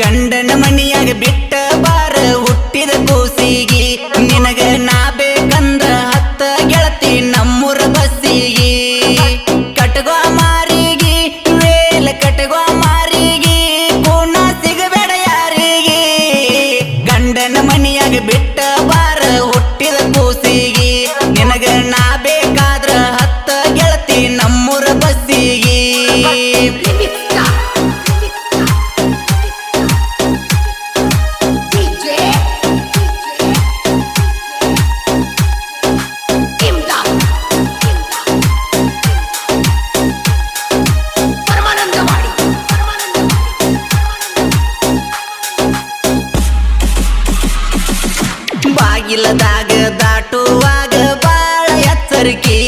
ಗಂಡನ ಮನಿಯಾಗ ಬಿಟ್ಟ ಬಾರ ಹುಟ್ಟಿದ ಕೂಸಿಗೆ. ನಿನಗ ನಾ ಬೇಕಂದ್ರ ಹತ್ತ ಗೆಳತಿ ನಮ್ಮೂರ ಬಸ್ಸಿಗೆ. ಕಟಗೋ ಮಾರಿಗಿ, ವೇಲ ಕಟಗೋ ಮಾರಿಗಿ ಗುಣ ಸಿಗಬೇಡ ಯಾರಿಗೆ. ಗಂಡನ ಮನಿಯಾಗ ಬಿಟ್ಟ ಬಾರ ಹುಟ್ಟಿದ ಕೂಸಿಗೆ. ನಿನಗ ನಾ ಬಾಗಿಲದಾಗ ದಾಟುವಾಗ ಬಾಳ ಎಚ್ಚರಿಕೆ.